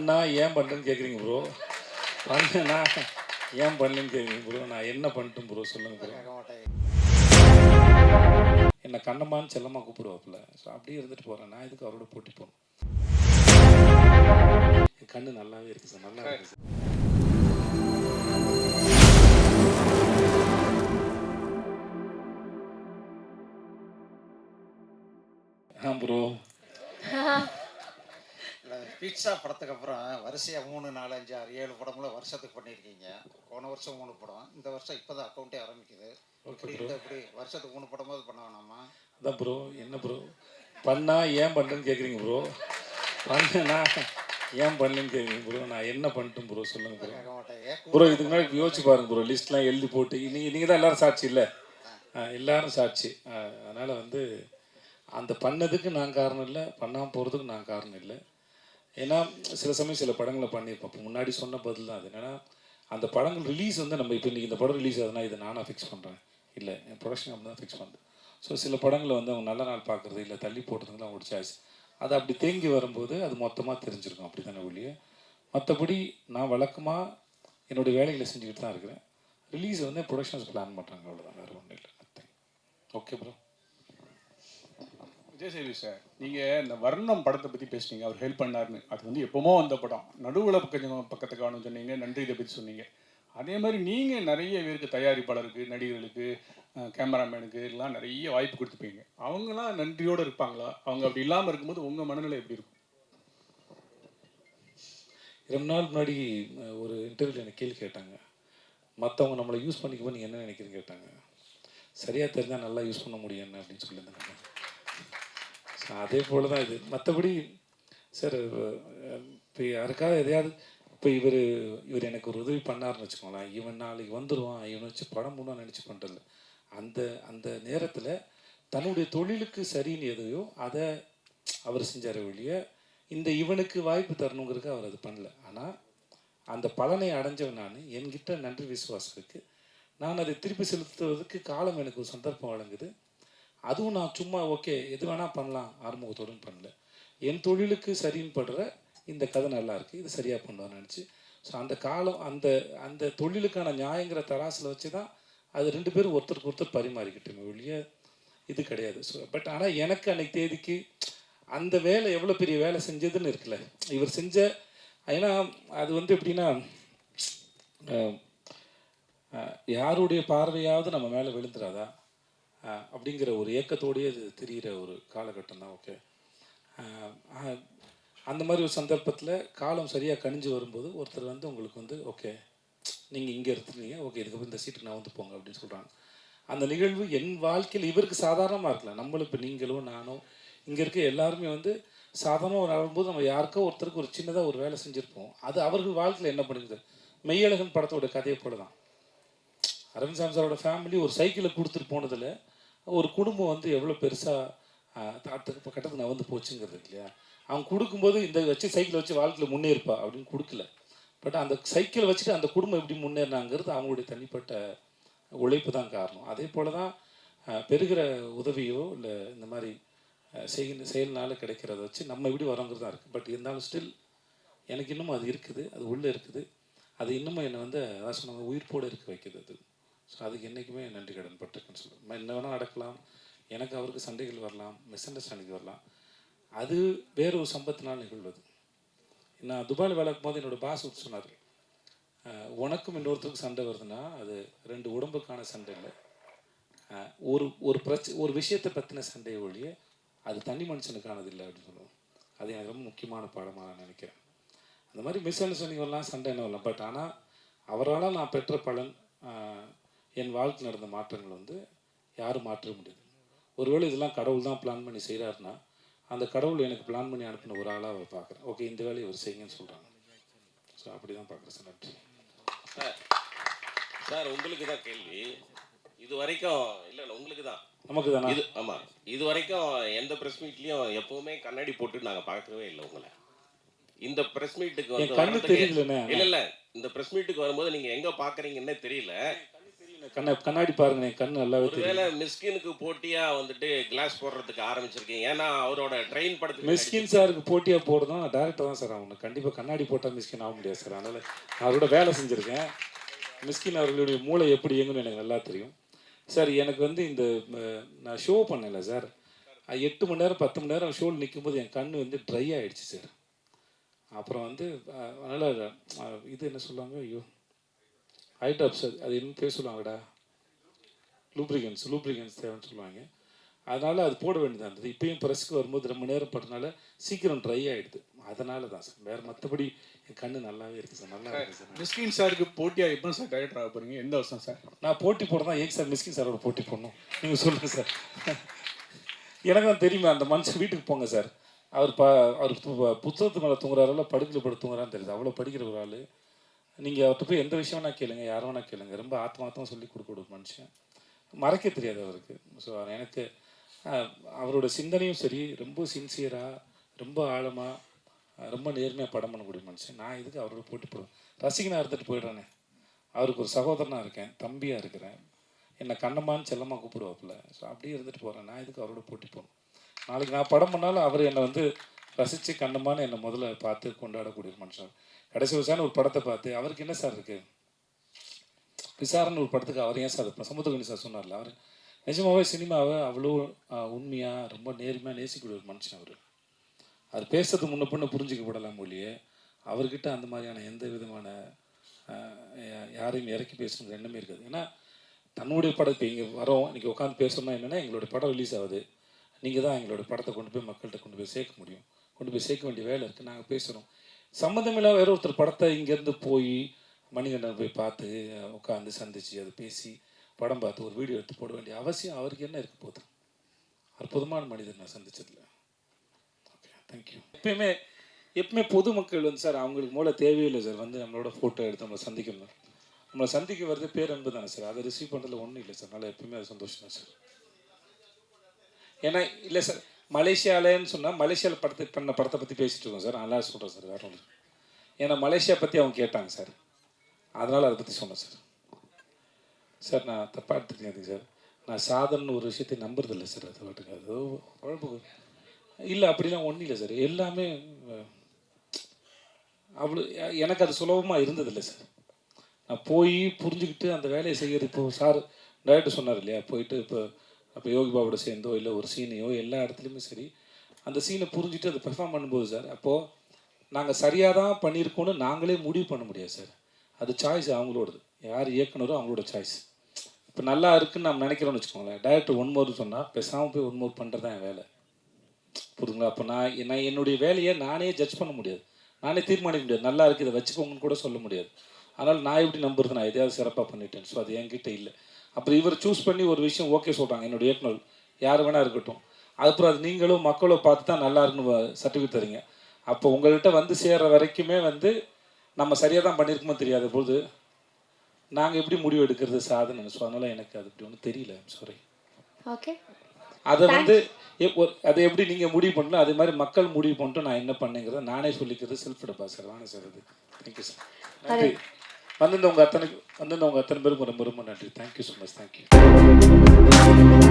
பண்ணா ஏன் பண்ணுறேன்னு கேட்குறீங்க ப்ரோ பண்ணனா ஏன் பண்ணலன்னு கேட்குறீங்க ப்ரோ நான் என்ன பண்ணிட்டேன் ப்ரோ சொல்லுங்க ப்ரோ என்னை கண்ணம்மான்னு செல்லமாக கூப்பிடுவாப்புல. ஸோ அப்படியே இருந்துட்டு போகிறேன் நான் இதுக்கு அவரோட போட்டி போகணும்? என் கண்ணு நல்லாவே இருக்கு சார் நல்லா இருக்குது சார் ஆ ப்ரோ பிட்சா படத்துக்கு அப்புறம் வரிசையாக மூணு நாலு அஞ்சு ஆறு ஏழு படங்களும் வருஷத்துக்கு பண்ணியிருக்கீங்க. போன வருஷம் மூணு படம். இந்த வருஷம் இப்போ தான் அக்கௌண்ட்டே ஆரம்பிக்குது. இப்படி இந்த இப்படி வருஷத்துக்கு மூணு படமாவது பண்ண வேணாமா? அதான் ப்ரோ என்ன ப்ரோ பண்ணா ஏன் பண்ணுறேன்னு கேட்குறீங்க ப்ரோ பண்ணனா ஏன் பண்ணலன்னு கேட்குறீங்க ப்ரோ நான் என்ன பண்ணிட்டேன் ப்ரோ சொல்லுங்க ப்ரோ ப்ரோ இதுக்கு முன்னாடி யோசிச்சு பாருங்க ப்ரோ லிஸ்ட்லாம் எழுதி போட்டு. நீங்கள் நீங்கள் தான் எல்லாரும் சாட்சி இல்லை? எல்லாரும் சாட்சி. அதனால் வந்து அந்த பண்ணதுக்கு நான் காரணம் இல்லை பண்ணாமல் போகிறதுக்கு நான் காரணம் இல்லை. ஏன்னா சில சமயம் சில படங்களை பண்ணியிருப்போம். இப்போ முன்னாடி சொன்ன பதில் தான் அது. என்னன்னா அந்த படங்கள் ரிலீஸ் வந்து நம்ம இப்போ இன்றைக்கி இந்த படம் ரிலீஸ் ஆகுதுன்னா இதை நானாக ஃபிக்ஸ் பண்ணுறேன் இல்லை என் ப்ரொடக்ஷன் அப்படி தான் ஃபிக்ஸ் பண்ணுது ஸோ சில படங்களை வந்து அவங்க நல்ல நாள் பார்க்குறது இல்லை தள்ளி போடுறதுலாம் அவங்களோட சாய்ஸ் அது அப்படி தேங்கி வரும்போது அது மொத்தமாக தெரிஞ்சிருக்கும். அப்படி தானே ஒழிய? மற்றபடி நான் வழக்கமாக என்னுடைய வேலைகளை செஞ்சுக்கிட்டு தான் இருக்கிறேன். ரிலீஸ் வந்து ப்ரொடக்ஷன்ஸ் பிளான் பண்ணுறாங்க அவ்வளோதான் வேறு ஒன்றும் இல்லை. Okay bro Vijay Savi sir நீங்கள் இந்த வர்ணம் படத்தை பற்றி பேசுனீங்க அவர் ஹெல்ப் பண்ணாருன்னு. அது வந்து எப்போமோ வந்த படம். நடுவில் கொஞ்சம் பக்கத்தை காணும் சொன்னீங்க நன்றி இதை பற்றி சொன்னீங்க. அதே மாதிரி நீங்கள் நிறைய பேருக்கு தயாரிப்பாளருக்கு நடிகர்களுக்கு கேமராமேனுக்கு எல்லாம் நிறைய வாய்ப்பு கொடுத்துப்பீங்க அவங்களாம் நன்றியோடு இருப்பாங்களா? அவங்க அப்படி இல்லாமல் இருக்கும்போது உங்கள் மனநிலை எப்படி இருக்கும்? ரொம்ப நாள் முன்னாடி ஒரு இன்டர்வியூவில் எனக்கு கேள்வி கேட்டாங்க. மற்றவங்க நம்மளை யூஸ் பண்ணிக்கும்போது நீங்கள் என்ன நினைக்கிறீங்க கேட்டாங்க. சரியாக தெரிஞ்சால் நல்லா யூஸ் பண்ண முடியும் என்ன அப்படின்னு சொல்லியிருந்தாங்க ஸோ அதே போல் தான் இது. மற்றபடி சார் இப்போ யாருக்காவது எதையாவது இப்போ இவர் இவர் எனக்கு ஒரு உதவி பண்ணாருன்னு வச்சுக்கோங்களேன். இவன் நாளைக்கு வந்துடுவான் இவனை வச்சு படம் பண்ண நினச்சி பண்ணுறது அந்த அந்த நேரத்தில் தன்னுடைய தொழிலுக்கு சரின்னு எதையோ அதை அவர் செஞ்சார் ஒழிய இந்த இவனுக்கு வாய்ப்பு தரணுங்கிறதுக்கு அவர் அது பண்ணல. ஆனால் அந்த பலனை அடைஞ்சவன் நான். என்கிட்ட நன்றி விசுவாசம் இருக்குது நான் அதை திருப்பி செலுத்துவதற்கு காலம் எனக்கு ஒரு சந்தர்ப்பம் வழங்குது. அதுவும் நான் சும்மா ஓகே எது வேணால் பண்ணலாம் ஆறுமுகத்தோடும் பண்ணல. என் தொழிலுக்கு சரின்னு படுற இந்த கதை நல்லா இருக்குது இது சரியாக பண்ணுவான்னு நினச்சி. ஸோ அந்த காலம் அந்த அந்த தொழிலுக்கான நியாயங்கிற தராசில் வச்சு தான் அது ரெண்டு பேரும் ஒருத்தருக்கு ஒருத்தர் பரிமாறிக்கிட்டோமே ஒழிய இது கிடையாது. ஸோ பட் ஆனால் எனக்கு அன்னைக்கு தேதிக்கு அந்த வேலை எவ்வளோ பெரிய வேலை செஞ்சதுன்னு இருக்குல்ல. இவர் செஞ்ச ஏன்னா அது வந்து எப்படின்னா யாருடைய பார்வையாவது நம்ம மேலே விழுந்துடாதா அப்படிங்கிற ஒரு ஏக்கத்தோடயே அது தெரிகிற ஒரு காலகட்டம் தான் ஓகே அந்த மாதிரி ஒரு சந்தர்ப்பத்தில் காலம் சரியாக கணிஞ்சு வரும்போது ஒருத்தர் வந்து உங்களுக்கு வந்து ஓகே நீங்கள் இங்கே எடுத்துருந்தீங்க ஓகே இதுக்கப்புறம் இந்த சீட்டுக்கு நான் வந்து போங்க அப்படின்னு சொல்கிறாங்க அந்த நிகழ்வு என் வாழ்க்கையில் இவருக்கு சாதாரணமாக இருக்கலாம். நம்மளும் இப்போ நீங்களும் நானும் இங்கே இருக்க எல்லாருமே வந்து சாதாரணமாக வரும்போது நம்ம யாருக்கோ ஒருத்தருக்கு ஒரு சின்னதாக ஒரு வேலை செஞ்சுருப்போம். அது அவர்கள் வாழ்க்கையில் என்ன பண்ணுது? மெய்யழகன் படத்தோட கதையை போல தான் அரவிந்த் சாமி சாரோட ஃபேமிலி ஒரு சைக்கிளை கொடுத்துட்டு போனதில் ஒரு குடும்பம் வந்து எவ்வளோ பெருசாக தாட்டு இப்போ கட்டத்துக்கு நான் வந்து போச்சுங்கிறது இல்லையா? அவன் கொடுக்கும்போது இந்த வச்சு சைக்கிளை வச்சு வாழ்க்கையில் முன்னேறுப்பா அப்படின்னு கொடுக்கல. பட் அந்த சைக்கிள் வச்சுட்டு அந்த குடும்பம் எப்படி முன்னேறினாங்கிறது அவங்களுடைய தனிப்பட்ட உழைப்பு தான் காரணம். அதே போல் தான் பெறுகிற உதவியோ இல்லை இந்த மாதிரி செய்கின்ற செயல்னால கிடைக்கிறத வச்சு நம்ம எப்படி வரோங்கிறது தான் இருக்குது பட் இருந்தாலும் ஸ்டில் எனக்கு இன்னமும் அது இருக்குது அது உள்ளே இருக்குது. அது இன்னமும் என்னை வந்து அதான் சொன்னாங்க உயிர்ப்போடு இருக்க வைக்கிறது அது. ஸோ அதுக்கு என்றைக்குமே நன்றி கடன் பட்டிருக்குன்னு சொல்லுவேன். என்ன வேணால் நடக்கலாம். எனக்கு அவருக்கு சண்டைகள் வரலாம் மிஸ் அண்டர்ஸ்டாண்டிங் வரலாம். அது வேற ஒரு சம்பத்தினால் நிகழ்வது. நான் துபாயில் வேலை போது என்னோட பாஸ் வந்து சொன்னார் உனக்கும் இன்னொருத்தருக்கும் சண்டை வருதுன்னா அது ரெண்டு உடம்புக்கான சண்டை இல்லை. ஒரு ஒரு பிரச்ச ஒரு விஷயத்தை பற்றின சண்டை ஒழிய அது தனி மனுஷனுக்கானது இல்லை அப்படின்னு சொல்லுவோம். அது எனக்கு ரொம்ப முக்கியமான பாடமாக நான் நினைக்கிறேன். அந்த மாதிரி மிஸ் அண்டர்ஸ்டாண்டிங் வரலாம் சண்டை என்ன வரலாம். பட் ஆனால் அவரால் நான் பெற்ற பலன் என் வாழ்க்கை நடந்த மாற்றங்கள் வந்து யாரும் மாற்ற முடியாது. ஒருவேளை இதெல்லாம் கடவுள் தான் பிளான் பண்ணி செய்கிறாருன்னா அந்த கடவுள் எனக்கு பிளான் பண்ணி அனுப்பின ஒரு ஆளாக அவர் பார்க்குறேன். ஓகே இந்த வேலையை இவர் செய்யுங்கன்னு சொல்கிறாங்க ஸோ அப்படி தான் பார்க்குறேன் சார். நன்றி. சார் உங்களுக்கு தான் கேள்வி. இது வரைக்கும் இல்லை இல்லை உங்களுக்கு தான். நமக்கு தானே? இது ஆமா. இது வரைக்கும் எந்த பிரஸ் மீட்லயும் எப்பவுமே கண்ணாடி போட்டு நாங்க பார்க்கவே இல்லை உங்களை. இந்த பிரஸ் மீட்டுக்கு வந்து இல்ல இல்ல. இந்த பிரஸ் மீட்டுக்கு வரும்போது நீங்க எங்க பாக்குறீங்கன்னே தெரியல. கண்ணை கண்ணாடி பாருங்க என் கண்ணு நல்லாவே தெரியும் ஒருவேளை மிஸ்கினுக்கு போட்டியா வந்துட்டு கிளாஸ் போடுறதுக்கு ஆரம்பிச்சிருக்கீங்க. ஏன்னா அவரோட ட்ரெயின் படத்துக்கு மிஸ்கின் சாருக்கு போட்டியாக போடுறதும் டேரக்டர் தான் சார். ஆகணும் கண்டிப்பாக கண்ணாடி போட்டால் மிஸ்கின் ஆக முடியாது சார். அதனால் நான் அவரோட வேலை செஞ்சுருக்கேன். மிஸ்கின் அவர்களுடைய மூளை எப்படி இயங்குன்னு எனக்கு நல்லா தெரியும். சார் எனக்கு வந்து இந்த நான் ஷோ பண்ணல சார். எட்டு மணி நேரம் பத்து மணி நேரம் ஷோவில் நிற்கும்போது என் கண் வந்து ட்ரை ஆகிடுச்சு சார். அப்புறம் வந்து அதனால் இது என்ன சொல்லுவாங்க? ஐயோ. ஹைட்ராப்ஸ் அது என்ன பேர் சொல்லுவாங்கடா. லூப்ரிகன்ஸ் லூப்ரிகன்ஸ் தேவைன்னு சொல்லுவாங்க. அதனால் அது போட வேண்டியதாக இருந்தது. இப்பயும் ப்ரெஸ்க்கு வரும்போது ரொம்ப நேரம் பட்டனால சீக்கிரம் ட்ரை ஆகிடுது அதனால தான் சார். வேறு மற்றபடி என் கண்ணு நல்லாவே இருக்குது சார். நல்லா இருக்குது சார். மிஸ்கின் சாருக்கு போட்டியா எப்போ சார் டைரக்டர் ஆக போறீங்க? எந்த வருஷம் சார்? நான் போட்டி போட தான் ஏங்க சார் மிஸ்கின் சாரோட போட்டி போடணும்? நீங்கள் சொல்லுங்கள் சார். எனக்கு தான் தெரியுமா அந்த மனுஷன் வீட்டுக்கு போங்க சார். அவர் ப அவர் புத்தகத்து மேலே தூங்குறாருல படுக்கையில் படுத்து தூங்குறான்னு தெரியுது. அவ்வளோ படிக்கிற ஒரு ஆள். நீங்கள் அவர்கிட்ட போய் எந்த விஷயம் வேணா கேளுங்க யாரும் வேணா கேளுங்க. ரொம்ப ஆத்மார்த்தமாக சொல்லி கொடுக்க மனுஷன். மறைக்க தெரியாது அவருக்கு. ஸோ எனக்கு அவரோட சிந்தனையும் சரி ரொம்ப சின்சியராக ரொம்ப ஆழமாக ரொம்ப நேர்மையாக படம் பண்ணக்கூடிய மனுஷன். நான் இதுக்கு அவரோட போட்டி போடுவேன்? ரசிகனாக இருந்துட்டு போயிடுறானே. அவருக்கு ஒரு சகோதரனாக இருக்கேன் தம்பியாக இருக்கிறேன். என்னை கண்ணம்மான்னு செல்லமாக கூப்பிடுவாப்புல. ஸோ அப்படியே இருந்துட்டு போகிறேன் நான் இதுக்கு அவரோட போட்டி போகணும் நாளைக்கு நான் படம் பண்ணாலும் அவர் என்னை வந்து ரசித்து கண்ணமான என்னை முதல்ல பார்த்து கொண்டாடக்கூடிய ஒரு மனுஷன். கடைசி விசாரணை ஒரு படத்தை பார்த்து அவருக்கு என்ன சார் இருக்குது விசாரணை ஒரு படத்துக்கு அவர் ஏன் சார் சமுத்திரகணி சார் சொன்னார்ல அவர். நிஜமாகவே சினிமாவை அவ்வளோ உண்மையாக ரொம்ப நேர்மையாக நேசிக்கூடிய ஒரு மனுஷன் அவர். அது பேசுறது முன்ன பொண்ணு புரிஞ்சுக்கப்படலாம் மொழியே அவர்கிட்ட அந்த மாதிரியான எந்த விதமான யாரையும் இறக்கி பேசணுங்கிற எண்ணமே இருக்காது. ஏன்னா தன்னுடைய படத்தை இங்கே வரோம் இன்றைக்கி உட்காந்து பேசணும்னா என்னென்னா எங்களுடைய படம் ரிலீஸ் ஆகுது. நீங்கள் தான் எங்களோட படத்தை கொண்டு போய் மக்கள்கிட்ட கொண்டு போய் சேர்க்க முடியும். கொண்டு போய் சேர்க்க வேண்டிய வேலை இருக்குது நாங்கள் பேசுகிறோம் சம்மந்தமில்லாத வேற ஒருத்தர் படத்தை இங்கேருந்து போய் மணிகண்டன் போய் பார்த்து உட்காந்து சந்திச்சு அதை பேசி படம் பார்த்து ஒரு வீடியோ எடுத்து போட வேண்டிய அவசியம் அவருக்கு என்ன இருக்க போகுது? அற்புதமான மனிதர் நான் சந்திச்சதில்ல ஓகே தேங்க்யூ எப்பயுமே எப்பவுமே பொதுமக்கள் வந்து சார் அவங்களுக்கு மூல தேவையில்லை சார். வந்து நம்மளோட ஃபோட்டோ எடுத்து நம்மளை சந்திக்கணும். நம்மளை சந்திக்க வர்றது பேரன்பு தானே சார். அதை ரிசீவ் பண்ணுறதுல ஒன்றும் இல்லை சார். நல்லா எப்பயுமே அது சந்தோஷம் தான் சார். ஏன்னா இல்லை சார். மலேசியாலன்னு சொன்னால் மலேசியாவில் படத்தை பண்ண படத்தை பற்றி பேசிட்டு இருக்கோம் சார். நல்லா சொல்கிறேன் சார் வேறு ஒன்று ஏன்னா மலேசியா பற்றி அவங்க கேட்டாங்க சார். அதனால் அதை பற்றி சொன்னேன் சார். சார் நான் தப்பாக எடுத்துக்கிறேன் சார். நான் சாதனை ஒரு விஷயத்தை நம்புறதில்ல சார் அது பாட்டுக்கு. அது குழப்பு இல்லை அப்படிலாம் ஒன்றும் இல்லை சார். எல்லாமே அவ்வளோ எனக்கு அது சுலபமாக இருந்ததில்லை சார். நான் போய் புரிஞ்சுக்கிட்டு அந்த வேலையை செய்கிறது இப்போ சார் டைரக்டர் சொன்னார் இல்லையா? போயிட்டு இப்போ அப்போ யோகி பாபோட சேர்ந்தோ இல்லை ஒரு சீனையோ எல்லா இடத்துலையுமே சரி அந்த சீனை புரிஞ்சுட்டு அதை பெர்ஃபார்ம் பண்ணும்போது சார் அப்போது நாங்கள் சரியாக தான் பண்ணியிருக்கோன்னு நாங்களே முடிவு பண்ண முடியாது சார். அது சாய்ஸ் அவங்களோடது. யார் இயக்குனரோ அவங்களோட சாய்ஸ் இப்போ நல்லா இருக்குன்னு நம்ம நினைக்கிறோம்னு வச்சுக்கோங்களேன். டைரக்டர் ஒன் மோர் சொன்னால் பேசாமல் போய் ஒன் மோர் பண்ணுறது தான் என் வேலை. புரியுதுங்களா? அப்போ நான் நான் என்னுடைய வேலையை நானே ஜட்ஜ் பண்ண முடியாது. நானே தீர்மானிக்க முடியாது. நல்லா இருக்குது இதை வச்சுக்கோங்கன்னு கூட சொல்ல முடியாது. அதனால் நான் எப்படி நம்புறது? நான் எதையாவது சிறப்பாக பண்ணிட்டேன். ஸோ அது என்கிட்ட இல்லை. அப்புறம் இவர் சூஸ் பண்ணி ஒரு விஷயம் ஓகே சொல்கிறாங்க என்னுடைய இயக்குனர் யார் வேணா இருக்கட்டும். அதுக்கப்புறம் அது நீங்களும் மக்களும் பார்த்து தான் நல்லா இருக்குன்னு சர்டிஃபிகேட் தரீங்க. அப்போ உங்கள்கிட்ட வந்து சேர்ற வரைக்குமே வந்து நம்ம சரியாக தான் பண்ணியிருக்கோமோ தெரியாத போது நாங்கள் எப்படி முடிவு எடுக்கிறது சாதனை? ஸோ அதனால் எனக்கு அது இப்படி ஒன்றும் தெரியல. சாரி ஓகே அதை வந்து அதை எப்படி நீங்கள் முடிவு பண்ணலாம் அதே மாதிரி மக்கள் முடிவு பண்ணிட்டு நான் என்ன பண்ணேங்கிறத நானே சொல்லிக்கிறது செல்ஃப் வாங்க சார் அது தேங்க்யூ சார் நன்றி. வந்திருந்தவங்க அத்தனை வந்திருந்தவங்க அத்தனை பேருக்கும் ரொம்ப ரொம்ப நன்றி. Thank you so much thank you